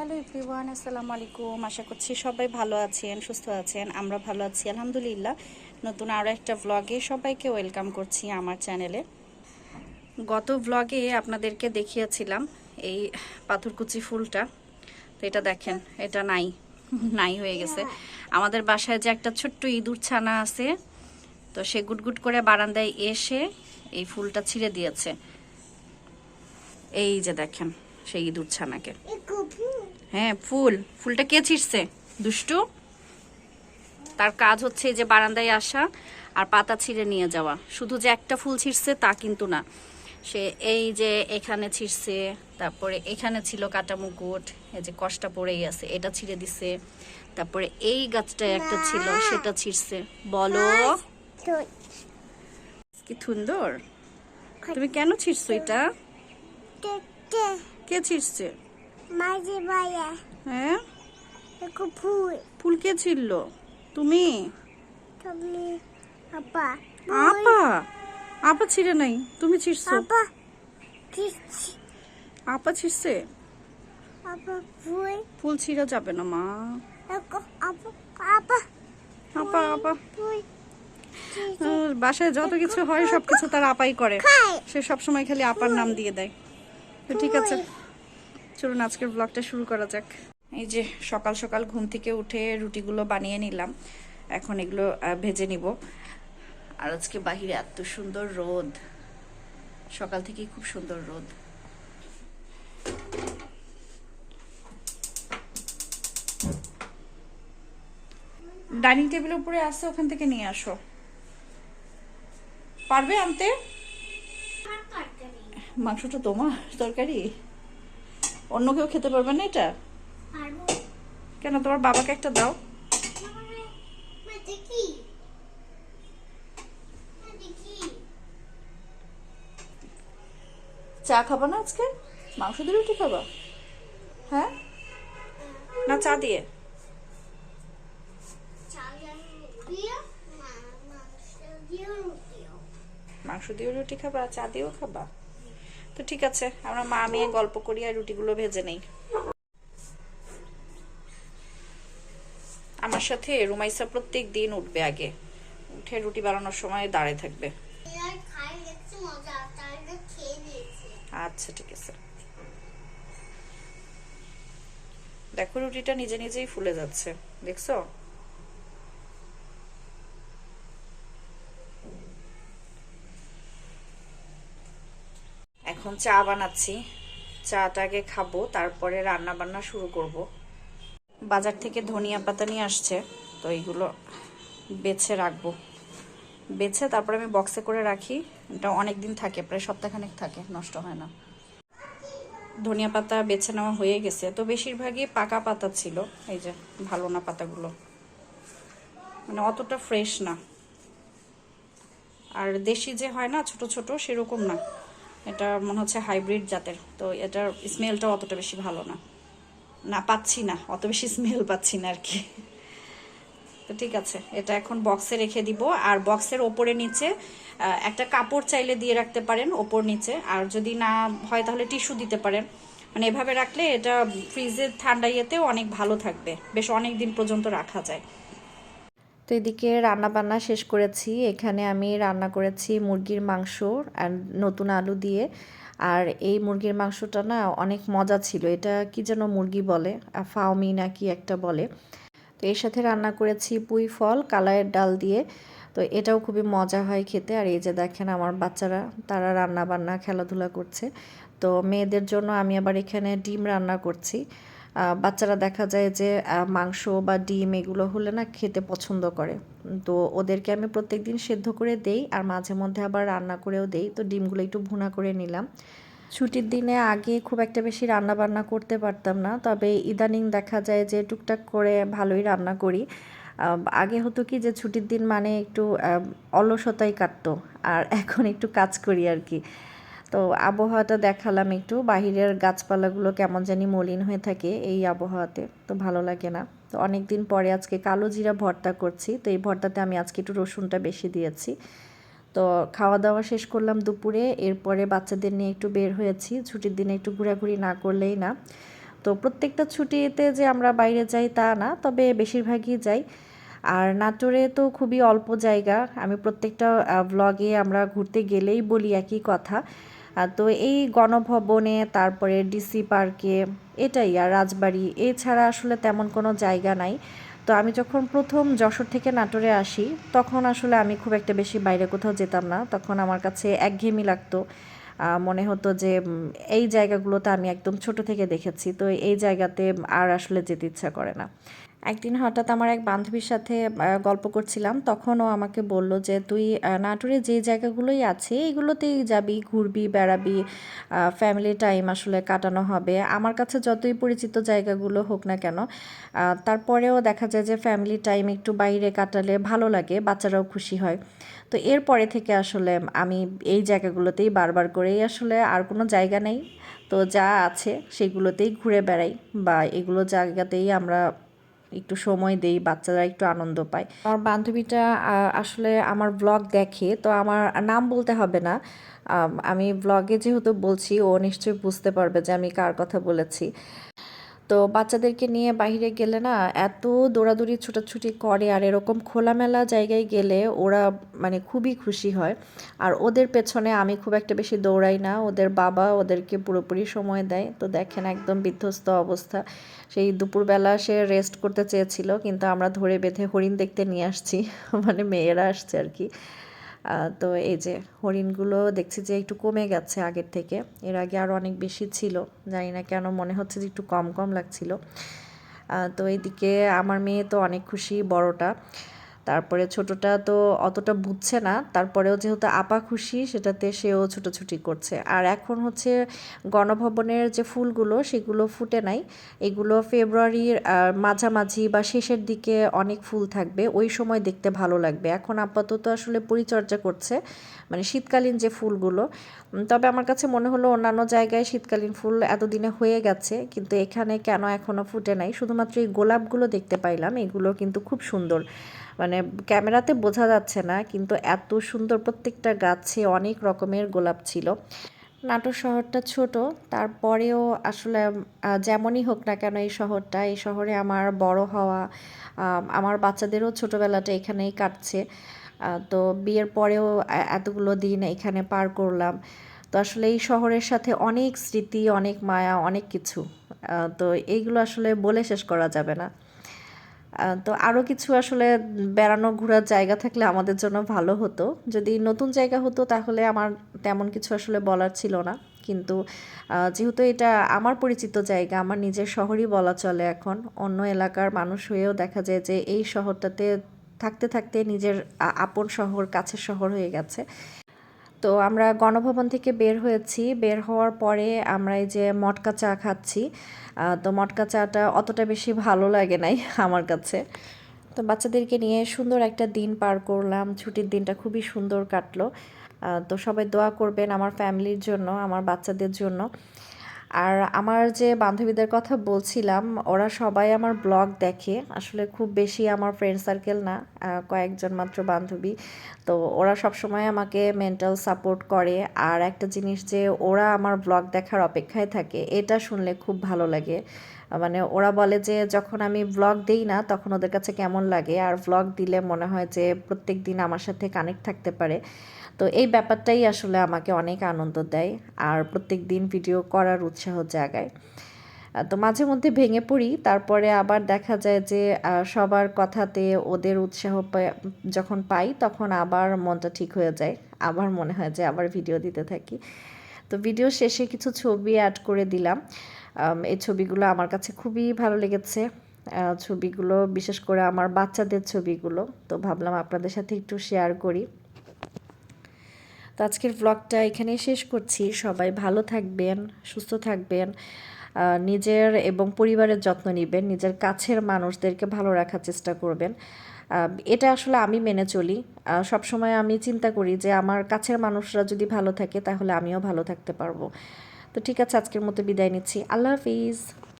Hello everyone, আসসালামু আলাইকুম। আশা করছি সবাই ভালো আছেন, সুস্থ আছেন, আমরা ভালো আছি, আলহামদুলিল্লাহ। নতুন আরও একটা ভ্লগে সবাইকে ওয়েলকাম করছি আমার চ্যানেলে গত ভ্লগে আপনাদেরকে দেখিয়েছিলাম এই পাথরকুচি ফুলটা। তো এটা দেখেন, এটা নাই নাই হয়ে গেছে। আমাদের বাসায় যে একটা ছোট্ট ইঁদুর ছানা আছে, তো সে গুটগুট করে বারান্দায় এসে এই ফুলটা ছিঁড়ে দিয়েছে। এই যে দেখেন, সেই ইঁদুর ছানাকে। হ্যাঁ ফুল। ফুলটা কে ছিঁড়ছে? দুষ্টু? তার কাজ হচ্ছে এই যে বারান্দায় আসা আর পাতা ছিঁড়ে নিয়ে যাওয়া। শুধু যে একটা ফুল ছিঁড়ছে তা কিন্তু না। সে এই যে এখানে ছিঁড়ছে তারপরে এখানে ছিল কাটা মুকুট এই যে কষ্টা পড়েই আছে এটা ছিঁড়ে দিছে। তারপরে এই গাছটা একটা ছিল সেটা ছিঁড়ছে। বলো। কি সুন্দর। তুমি কেন ছিঁড়ছো এটা? কে ছিঁড়ছে? মাঝে বায়া হ্যাঁ? ফুল। ফুল কে ছিড়ল? তুমি? তুমি আপা। আপা? আপা ছিঁড়ে নাই তুমি ছিঁড়ছো। আপা আপা ছিঁড়ছে? আপা ফুল। ফুল ছিঁড়া যাবে না মা। আপা আপা আপা আপা। ফুল বাসায় যত কিছু হয় সব কিছু তার আপাই করে। সে সব সময় খালি আপার নাম দিয়ে দেয়। তো ঠিক আছে। চলুন আজকের ব্লগটা শুরু করা যাক। এই যে সকাল সকাল ঘুম থেকে উঠে রুটিগুলো বানিয়ে নিলাম। এখন এগুলো ভেজে নিব। আর আজকে বাহিরে এত সুন্দর রোদ। সকাল থেকেই খুব সুন্দর রোদ। ডাইনিং টেবিলের উপরে আসছে ওখান থেকে নিয়ে আসো। পারবে আনতে? মাংসটা তোমার তরকারি? অন্য কেউ খেতে পারবে না এটা? কেন তোমার বাবাকে একটা দাও। চা খাবা না আজকে? মাংস দিয়ে রুটি খাবা? হ্যাঁ? না চা দিয়ে। চাল মাংস দিয়ে মাংস দিয়ে রুটি খাবা চা দিয়েও খাবা। তো ঠিক আছে, আমরা মা, মেয়ে গল্প করি আর রুটিগুলো ভেজে নেই। আমার সাথে রুমাইসা প্রত্যেক দিন উঠবে আগে। উঠে রুটি বানানোর সময় দাঁড়িয়ে থাকবে। আচ্ছা ঠিক আছে। দেখো রুটিটা নিজে নিজেই ফুলে যাচ্ছে, দেখছ? এখন চা বানাচ্ছি। চাটাকে খাব, তারপরে রান্না বান্না শুরু করব। বাজার থেকে ধনিয়া পাতা নিয়ে আসছে, তো এইগুলো বেছে রাখব। বেছে তারপরে আমি বক্সে করে রাখি। এটা অনেক দিন থাকে, প্রায় সপ্তাহখানেক থাকে, নষ্ট হয় না। ধনিয়া পাতা বেছে নেওয়া হয়ে গেছে, তো বেশিরভাগই পাকা পাতা ছিল, এই যে ভালো না পাতাগুলো। মানে অতটা ফ্রেশ না। আর দেশি যে হয় না, ছোট ছোট, সেরকম না। এটা মনে হচ্ছে হাইব্রিড জাতের। তো এটার স্মেলটা অতটা বেশি ভালো না। না, পাচ্ছি না। অত বেশি স্মেল পাচ্ছি না আর কি। তো ঠিক আছে, এটা এখন বক্সে রেখে দিব। আর বক্সের ওপরে নিচে একটা কাপড় চাইলে দিয়ে রাখতে পারেন ওপর নিচে। আর যদি না হয় তাহলে টিস্যু দিতে পারেন। মানে এভাবে রাখলে এটা ফ্রিজে ঠান্ডা ইয়েতেও অনেক ভালো থাকবে। বেশ অনেক দিন পর্যন্ত রাখা যায়। তো এদিকে রান্না বান্না শেষ করেছি। এখানে আমি রান্না করেছি মুরগির মাংস আর নতুন আলু দিয়ে। আর এই মুরগির মাংসটা না অনেক মজা ছিল। এটা কি যেন মুরগি বলে? ফাউমি না কি একটা বলে। তো এর সাথে রান্না করেছি পুঁই ফল কালায়ের ডাল দিয়ে। তো এটাও খুবই মজা হয় খেতে। আর এই যে দেখেন আমার বাচ্চারা, তারা রান্না বান্না খেলাধুলা করছে। তো মেয়েদের জন্য আমি আবার এখানে ডিম রান্না করছি। বাচ্চারা দেখা যায় যে মাংস বা ডিম এগুলো হলে না খেতে পছন্দ করে। তো ওদেরকে আমি প্রত্যেক দিন সেদ্ধ করে দেই আর মাঝে মধ্যে আবার রান্না করেও দেই। তো ডিমগুলো একটু ভুনা করে নিলাম। ছুটির দিনে আগে খুব একটা বেশি রান্না বান্না করতে পারতাম না। তবে ইদানিং দেখা যায় যে, টুকটাক করে ভালোই রান্না করি। আগে হতো কি যে, ছুটির দিন মানে একটু অলসতাই কাটতো। আর এখন একটু কাজ করি আর কি। তো আবহাওয়াটা দেখালাম একটু। বাহিরের গাছপালাগুলো কেমন জানি মলিন হয়ে থাকে এই আবহাওয়াতে, তো ভালো লাগে না। তো অনেক দিন পরে আজকে কালো জিরা ভর্তা করছি, তো এই ভর্তাতে আমি আজকে একটু রসুনটা বেশি দিয়েছি। তো খাওয়া দাওয়া শেষ করলাম দুপুরে, এরপরে বাচ্চাদের নিয়ে একটু বের হয়েছি। ছুটির দিনে একটু ঘোরাঘুরি না করলেই না। তো প্রত্যেকটা ছুটিতে যে আমরা বাইরে যাই তা না, তবে বেশিরভাগই যাই। আর নাটোরে তো খুবই অল্প জায়গা, আমি প্রত্যেকটা ব্লগে আমরা ঘুরতে গেলেই বলি একই কথা। তো এই গণভবনে, তারপরে ডিসি পার্কে, এটাই আর রাজবাড়ি। এছাড়া আসলে তেমন কোনো জায়গা নাই। তো আমি যখন প্রথম যশোর থেকে নাটোরে আসি, তখন আসলে আমি খুব একটা বেশি বাইরে কোথাও যেতাম না। তখন আমার কাছে একঘেয়েমি লাগতো। মনে হতো যে এই জায়গাগুলোতে আমি একদম ছোট থেকে দেখেছি। তো এই জায়গাতে আর আসলে যেতে ইচ্ছা করে না। একদিন হঠাৎ আমার এক বান্ধবীর সাথে গল্প করছিলাম। তখন ও আমাকে বলল যে, তুই নাটোরে যে জায়গাগুলোই আছে, এগুলোতেই যাবি, ঘুরবি, বেড়াবি ফ্যামিলি টাইম আসলে কাটানো হবে। আমার কাছে যতই পরিচিত জায়গাগুলো হোক না কেন তারপরেও দেখা যায় যে ফ্যামিলি টাইম একটু বাইরে কাটালে ভালো লাগে, বাচ্চারাও খুশি হয়। তো এরপরে থেকে আসলে আমি এই জায়গাগুলোতেই বারবার করেই আসলে আর কোনো জায়গা নেই। তো যা আছে, সেগুলোতেই ঘুরে বেড়াই বা এগুলো জায়গাতেই আমরা একটু সময় দেই বাচ্চারা একটু আনন্দ পায়। আমার বান্ধবীটা আসলে আমার ব্লগ দেখে তো আমার নাম বলতে হবে না। আম, ব্লগে যেহেতু বলছি ও নিশ্চয়ই বুঝতে পারবে যে আমি কার কথা বলেছি। তো বাচ্চাদেরকে নিয়ে বাইরে গেলে না এত দৌড়াদৌড়ি, ছুটাছুটি করে আর এরকম খোলামেলা জায়গায় গেলে ওরা মানে খুবই খুশি হয়। আর ওদের পেছনে আমি খুব একটা বেশি দৌড়াই না। ওদের বাবা ওদেরকে পুরোপুরি সময় দেয়। তো দেখেন একদম বিধ্বস্ত অবস্থা। সেই দুপুরবেলা সে রেস্ট করতে চেয়েছিল, কিন্তু আমরা ধরে বেঁধে হরিণ দেখতে নিয়ে আসছি। মানে মেয়েরা আসছে আর কি। তো এই যে হরিণগুলো দেখছি যে একটু কমে গেছে আগের থেকে। এর আগে আরও অনেক বেশি ছিল। জানি না কেন মনে হচ্ছে যে একটু কম কম লাগছিল। তো এদিকে আমার মেয়ে তো অনেক খুশি, বড়টা। তারপরে ছোটটা তো অতটা বুঝছে না, তারপরেও যেহেতু আপা খুশি, সেটাতে সেও ছুটোছুটি করছে। আর এখন হচ্ছে গণভবনের যে ফুলগুলো, সেগুলো ফুটে নাই। এগুলো ফেব্রুয়ারির মাঝামাঝি বা শেষের দিকে অনেক ফুল থাকবে। ওই সময় দেখতে ভালো লাগবে। এখন আপাতত আসলে পরিচর্যা করছে মানে শীতকালীন যে ফুলগুলো। তবে আমার কাছে মনে হলো অন্যান্য জায়গায় শীতকালীন ফুল এতদিনে হয়ে গেছে, কিন্তু এখানে কেন এখনও ফুটে নাই? শুধুমাত্র এই গোলাপগুলো দেখতে পাইলাম, এগুলো কিন্তু খুব সুন্দর। মানে ক্যামেরাতে বোঝা যাচ্ছে না, কিন্তু এত সুন্দর প্রত্যেকটা গাছে অনেক রকমের গোলাপ ছিল। নাটোর শহরটা ছোট, তারপরেও আসলে যেমনই হোক না কেন এই শহরটা, এই শহরে আমার বড় হওয়া আমার বাচ্চাদেরও ছোটোবেলাটা এখানেই কাটছে। তো বিয়ের পরেও এতগুলো দিন এখানে পার করলাম। তো আসলে এই শহরের সাথে অনেক স্মৃতি, অনেক মায়া, অনেক কিছু। তো এইগুলো আসলে বলে শেষ করা যাবে না। তো আরও কিছু আসলে বেড়ানো ঘোরার জায়গা থাকলে আমাদের জন্য ভালো হতো। যদি নতুন জায়গা হতো তাহলে আমার তেমন কিছু আসলে বলার ছিল না। কিন্তু যেহেতু এটা আমার পরিচিত জায়গা, আমার নিজের শহরই বলা চলে এখন। অন্য এলাকার মানুষ হয়েও দেখা যায় যে এই শহরটাতে থাকতে থাকতে নিজের আপন শহর, কাছের শহর হয়ে গেছে। তো আমরা গণভবন থেকে বের হয়েছি। বের হওয়ার পরে আমরা এই যে মটকা চা খাচ্ছি। তো মটকা চাটা অতটা বেশি ভালো লাগে নাই আমার কাছে। তো বাচ্চাদেরকে নিয়ে সুন্দর একটা দিন পার করলাম। ছুটির দিনটা খুবই সুন্দর কাটলো। তো সবাই দোয়া করবেন আমার ফ্যামিলির জন্য, আমার বাচ্চাদের জন্য। আর আমার যে বান্ধবীদের কথা বলছিলাম, ওরা সবাই আমার ব্লগ দেখে। আসলে খুব বেশি আমার ফ্রেন্ড সার্কেল না কয়েকজন মাত্র বান্ধবী। তো ওরা সবসময় আমাকে মেন্টাল সাপোর্ট করে। আর একটা জিনিস যে, ওরা আমার ব্লগ দেখার অপেক্ষায় থাকে, এটা শুনলে খুব ভালো লাগে। মানে ওরা বলে যে যখন আমি ব্লগ দিই না, তখন ওদের কাছে কেমন লাগে? আর ব্লগ দিলে মনে হয় যে প্রত্যেক দিন আমার সাথে কানেক্ট থাকতে পারে। তো এই ব্যাপারটাই আসলে আমাকে অনেক আনন্দ দেয়, আর প্রত্যেক দিন ভিডিও করার উৎসাহ জাগায়। তো মাঝে মধ্যে ভেঙে পড়ি, তারপরে আবার দেখা যায় যে সবার কথাতে ওদের উৎসাহ যখন পাই, তখন আবার মনটা ঠিক হয়ে যায়। আবার মনে হয় যে আবার ভিডিও দিতে থাকি। তো ভিডিও শেষে কিছু ছবি অ্যাড করে দিলাম। এই ছবিগুলো আমার কাছে খুবই ভালো লেগেছে। ছবিগুলো, বিশেষ করে আমার বাচ্চাদের ছবিগুলো। তো ভাবলাম আপনাদের সাথে একটু শেয়ার করি। তো আজকের ব্লগটা এখানেই শেষ করছি। সবাই ভালো থাকবেন, সুস্থ থাকবেন। নিজের এবং পরিবারের যত্ন নেবেন। নিজের কাছের মানুষদেরকে ভালো রাখার চেষ্টা করবেন। এটা আসলে আমি মেনে চলি। সব সবসময় আমি চিন্তা করি যে আমার কাছের মানুষরা যদি ভালো থাকে তাহলে আমিও ভালো থাকতে পারব। তো ঠিক আছে, আজকের মতো বিদায় নিচ্ছি। আল্লাহ হাফিজ।